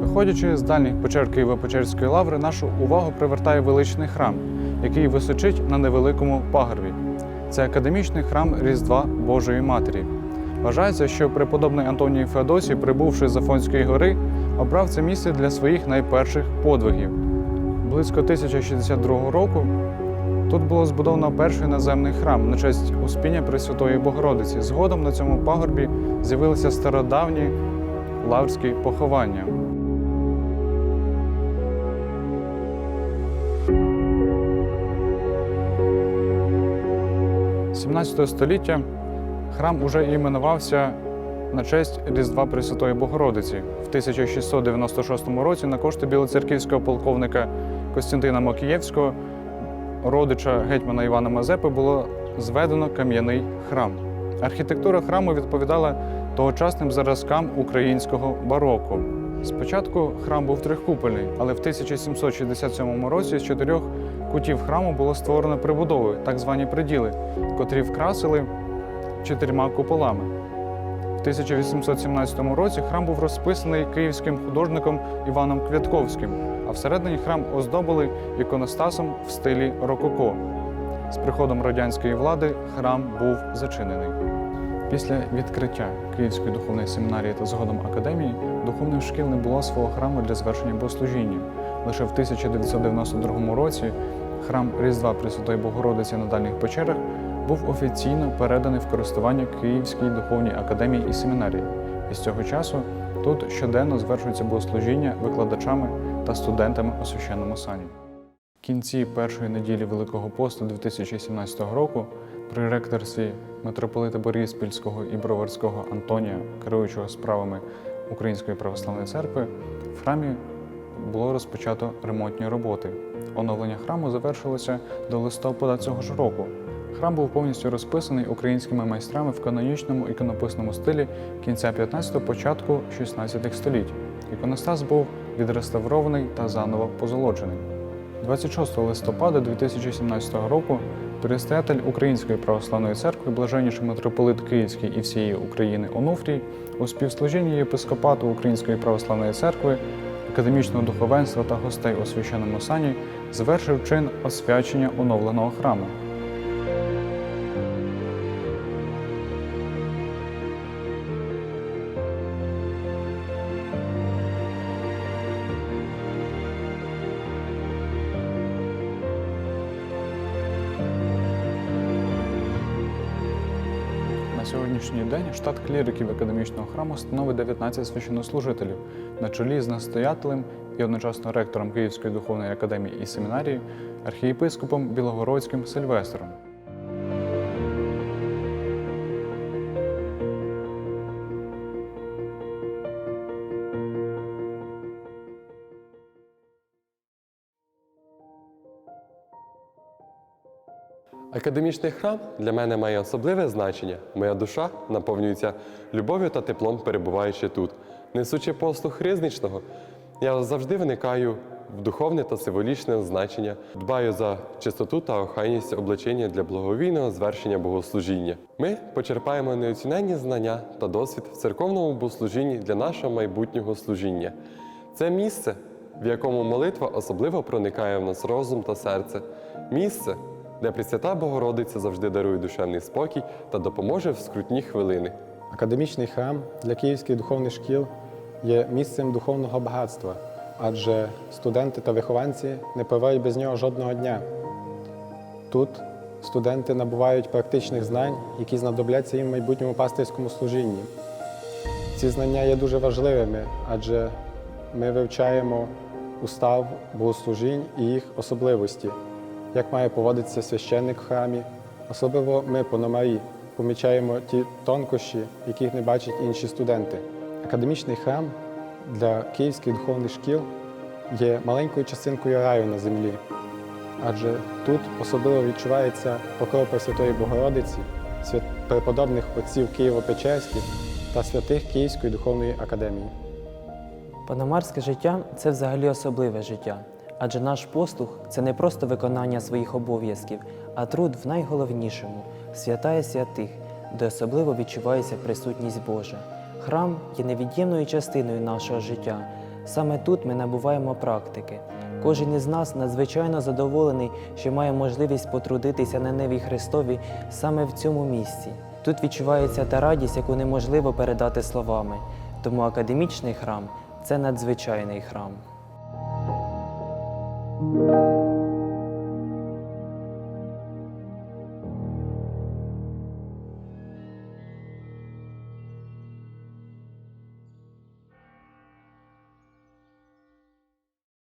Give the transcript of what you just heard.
Виходячи з дальніх печер Києво-Печерської лаври, нашу увагу привертає величний храм, який височить на невеликому пагорбі. Це академічний храм Різдва Божої Матері. Вважається, що преподобний Антоній Феодосій, прибувши з Афонської гори, обрав це місце для своїх найперших подвигів. Близько 1062 року тут було збудовано перший наземний храм на честь Успіння Пресвятої Богородиці. Згодом на цьому пагорбі з'явилися стародавні лаврські поховання. 17 століття храм уже іменувався на честь Різдва Пресвятої Богородиці. В 1696 році на кошти білоцерківського полковника Костянтина Мокієвського, родича гетьмана Івана Мазепи, було зведено кам'яний храм. Архітектура храму відповідала тогочасним зразкам українського бароко. Спочатку храм був трикупольний, але в 1767 році з чотирьох кутів храму було створено прибудови, так звані приділи, котрі вкрасили чотирма куполами. В 1817 році храм був розписаний київським художником Іваном Квятковським, а всередині храм оздобили іконостасом в стилі рококо. З приходом радянської влади храм був зачинений. Після відкриття Київської духовної семінарії та згодом академії духовних шкіл не було свого храму для звершення богослужіння. Лише в 1992 році храм Різдва Пресвятої Богородиці на дальніх печерах був офіційно переданий в користування Київській духовній академії і семінарії. І з цього часу тут щоденно звершується богослужіння викладачами та студентами у священному сані. В кінці першої неділі Великого посту 2017 року при ректорстві митрополита Бориспільського і Броварського Антонія, керуючого справами Української православної церкви, в храмі було розпочато ремонтні роботи. Оновлення храму завершилося до листопада цього ж року. Храм був повністю розписаний українськими майстрами в канонічному іконописному стилі кінця 15-го, початку 16 століть. Іконостас був відреставрований та заново позолочений. 26 листопада 2017 року предстоятель Української православної церкви, блаженніший митрополит Київський і всієї України Онуфрій, у співслужінні єпископату Української православної церкви, академічного духовенства та гостей у священному сані звершив чин освячення оновленого храму. Сьогоднішній день штат кліриків академічного храму становить 19 священнослужителів на чолі з настоятелем і одночасно ректором Київської духовної академії і семінарії, архієпископом Білогородським Сильвестром. Академічний храм для мене має особливе значення. Моя душа наповнюється любов'ю та теплом, перебуваючи тут. Несучи послуг різничного, я завжди виникаю в духовне та символічне значення, дбаю за чистоту та охайність облачення для благовійного звершення богослужіння. Ми почерпаємо неоціненні знання та досвід в церковному богослужінні для нашого майбутнього служіння. Це місце, в якому молитва особливо проникає в нас розум та серце. Місце, де Пресвята Богородиця завжди дарує душевний спокій та допоможе в скрутні хвилини. Академічний храм для київських духовних шкіл є місцем духовного багатства, адже студенти та вихованці не проводять без нього жодного дня. Тут студенти набувають практичних знань, які знадобляться їм в майбутньому пастирському служінні. Ці знання є дуже важливими, адже ми вивчаємо устав богослужінь і їх особливості, як має поводитися священник в храмі. Особливо ми, пономарі, помічаємо ті тонкощі, яких не бачать інші студенти. Академічний храм для київських духовних шкіл є маленькою частинкою раю на землі, адже тут особливо відчувається покров Пресвятої Богородиці, преподобних отців Києво-Печерських та святих Київської духовної академії. Панамарське життя це взагалі особливе життя, адже наш послуг це не просто виконання своїх обов'язків, а труд в найголовнішому святая святих, де особливо відчувається присутність Божа. Храм є невід'ємною частиною нашого життя. Саме тут ми набуваємо практики. Кожен із нас надзвичайно задоволений, що має можливість потрудитися на Неві Христові саме в цьому місці. Тут відчувається та радість, яку неможливо передати словами. Тому академічний храм це надзвичайний храм. Thank you.